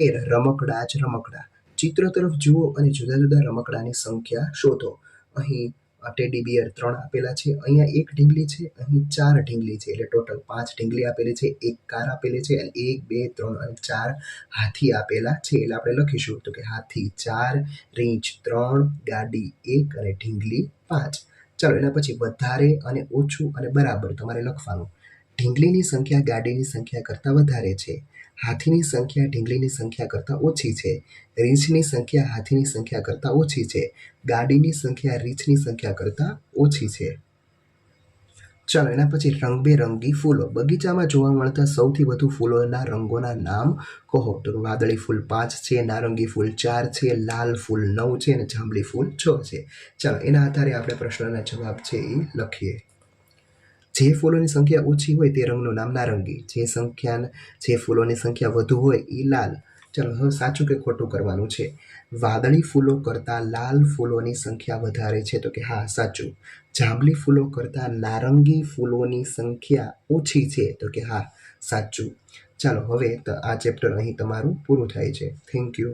તેર રમકડા જ રમકડા. ચિત્ર તરફ જુઓ અને જુદા જુદા રમકડાની સંખ્યા શોધો. અહીં ટેડી બિયર ત્રણ આપેલા છે, અહીંયા એક ઢીંગલી છે, અહીં ચાર ઢીંગલી છે, એટલે ટોટલ પાંચ ઢીંગલી આપેલી છે, એક કાર આપેલી છે, અને એક, બે, ત્રણ અને ચાર હાથી આપેલા છે, એટલે આપણે લખીશું તો કે હાથી ચાર, રીંછ ત્રણ, ગાડી એક અને ઢીંગલી પાંચ. ચાલો એના પછી વધારે અને ઓછું અને બરાબર તમારે લખવાનું. ઢીંગલીની સંખ્યા ગાડીની સંખ્યા કરતાં વધારે છે. હાથીની સંખ્યા ઢીંગલીની સંખ્યા કરતાં ઓછી છે. રીંછની સંખ્યા હાથીની સંખ્યા કરતાં ઓછી છે. ગાડીની સંખ્યા રીંછની સંખ્યા કરતાં ઓછી છે. ચાલો, એના પછી રંગબેરંગી ફૂલો. બગીચામાં જોવા મળતા સૌથી વધુ ફૂલોના રંગોના નામ કહો. તો વાદળી ફૂલ પાંચ છે, નારંગી ફૂલ ચાર છે, લાલ ફૂલ નવ છે અને જાંબલી ફૂલ છ છે. ચાલો, એના આધારે આપણે પ્રશ્નના જવાબ છે એ લખીએ. જે ફૂલોની સંખ્યા ઓછી હોય તે રંગનું નામ નારંગી જે સંખ્યા જે ફૂલોની સંખ્યા વધુ હોય એ લાલ. ચાલો, હવે સાચું કે ખોટું કરવાનું છે? વાદળી ફૂલો કરતાં લાલ ફૂલોની સંખ્યા વધારે છે તો કે હા, સાચું. જાંબલી ફૂલો કરતાં નારંગી ફૂલોની સંખ્યા ઓછી છે તો કે હા, સાચું. ચાલો, હવે તો આ ચેપ્ટર અહીં તમારું પૂરું થાય છે. Thank you.